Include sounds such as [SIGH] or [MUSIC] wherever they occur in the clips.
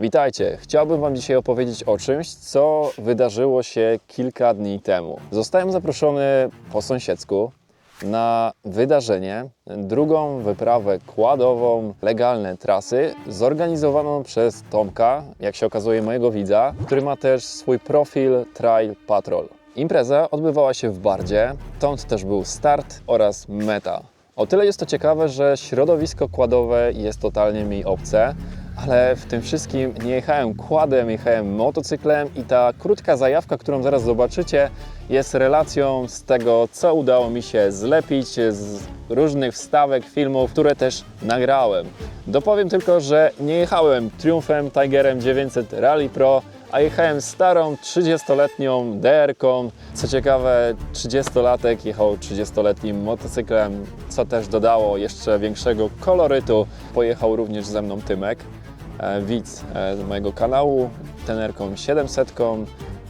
Witajcie! Chciałbym Wam dzisiaj opowiedzieć o czymś, co wydarzyło się kilka dni temu. Zostałem zaproszony po sąsiedzku na wydarzenie, drugą wyprawę kładową legalne trasy, zorganizowaną przez Tomka, jak się okazuje mojego widza, który ma też swój profil Trail Patrol. Impreza odbywała się w Bardzie, stąd też był start oraz meta. O tyle jest to ciekawe, że środowisko kładowe jest totalnie mi obce, ale w tym wszystkim nie jechałem kładem, jechałem motocyklem i ta krótka zajawka, którą zaraz zobaczycie, jest relacją z tego, co udało mi się zlepić z różnych wstawek, filmów, które też nagrałem. Dopowiem tylko, że nie jechałem Triumfem Tigerem 900 Rally Pro, a jechałem starą 30-letnią DR-ką. Co ciekawe, 30-latek jechał 30-letnim motocyklem, co też dodało jeszcze większego kolorytu. Pojechał również ze mną Tymek, widz e, z mojego kanału, tenerką 700.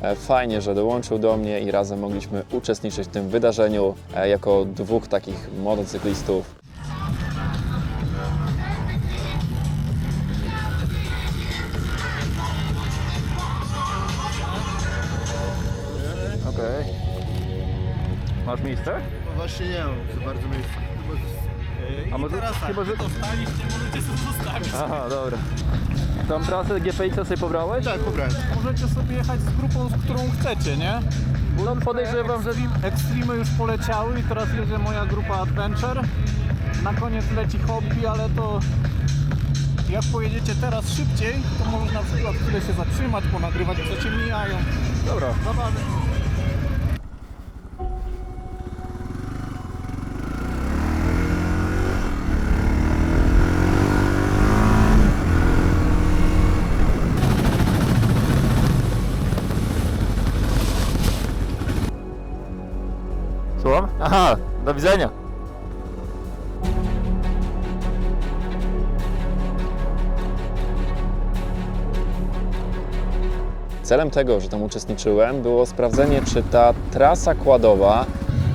E, Fajnie, że dołączył do mnie i razem mogliśmy uczestniczyć w tym wydarzeniu e, jako dwóch takich motocyklistów. Okej. Masz miejsce? No właśnie nie mam za bardzo miejsca. A może, teraz tak. chyba, że... Dostaliście, możecie sobie zostawić. Aha, dobra. Tą trasę GPX sobie pobrałeś? Tak, pobrałem. Możecie sobie jechać z grupą, z którą chcecie, nie? No podejrzewam, że... Extreme już poleciały i teraz jedzie moja grupa Adventure. Na koniec leci hobby, ale to jak pojedziecie teraz szybciej, to możesz na przykład chwilę się zatrzymać, ponagrywać, co cię mijają. Dobra. Zabawy. Aha, do widzenia. Celem tego, że tam uczestniczyłem, było sprawdzenie, czy ta trasa kładowa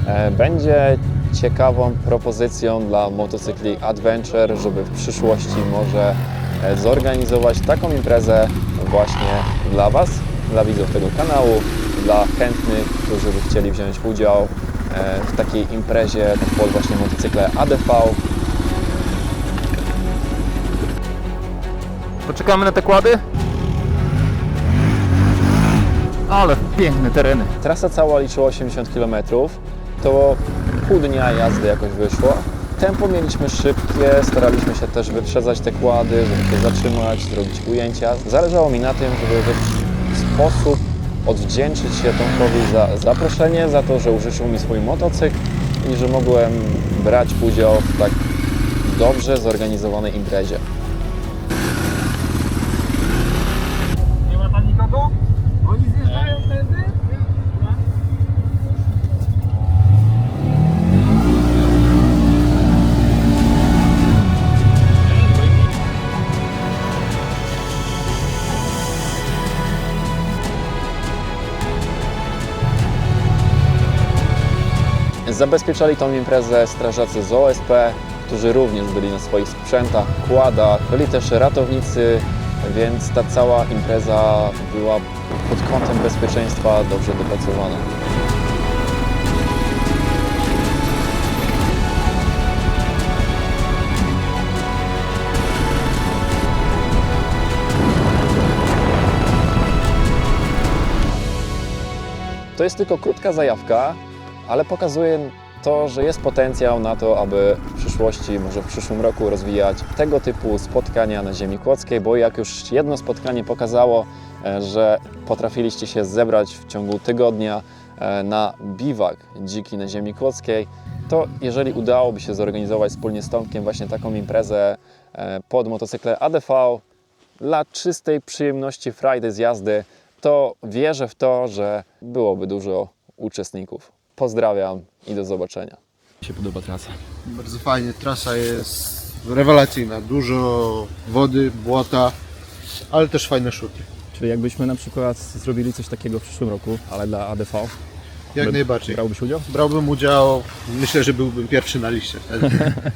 e, będzie ciekawą propozycją dla motocykli Adventure, żeby w przyszłości może e, zorganizować taką imprezę właśnie dla Was, dla widzów tego kanału, dla chętnych, którzy by chcieli wziąć udział w takiej imprezie pod właśnie motocykle ADV. Poczekamy na te kłady? Ale piękne tereny. Trasa cała liczyła 80 km, to pół dnia jazdy jakoś wyszło. Tempo mieliśmy szybkie, staraliśmy się też wyprzedzać te kłady, żeby się zatrzymać, zrobić ujęcia. Zależało mi na tym, żeby w sposób odwdzięczyć się Tomkowi za zaproszenie, za to, że użyczył mi swój motocykl i że mogłem brać udział w tak dobrze zorganizowanej imprezie. Zabezpieczali tą imprezę strażacy z OSP, którzy również byli na swoich sprzętach, kładach, byli też ratownicy, więc ta cała impreza była pod kątem bezpieczeństwa dobrze dopracowana. To jest tylko krótka zajawka, ale pokazuje to, że jest potencjał na to, aby w przyszłości, może w przyszłym roku rozwijać tego typu spotkania na ziemi kłodzkiej, bo jak już jedno spotkanie pokazało, e, że potrafiliście się zebrać w ciągu tygodnia e, na biwak dziki na ziemi kłodzkiej, to jeżeli udałoby się zorganizować wspólnie z Tomkiem właśnie taką imprezę e, pod motocykle ADV dla czystej przyjemności frajdy z jazdy, to wierzę w to, że byłoby dużo uczestników. Pozdrawiam i do zobaczenia. się podoba trasa. Bardzo fajnie, trasa jest rewelacyjna. Dużo wody, błota, ale też fajne szuty. Czyli jakbyśmy na przykład zrobili coś takiego w przyszłym roku, ale dla ADV, Jak najbardziej. brałbyś udział? Brałbym udział, myślę, że byłbym pierwszy na liście wtedy. [LAUGHS]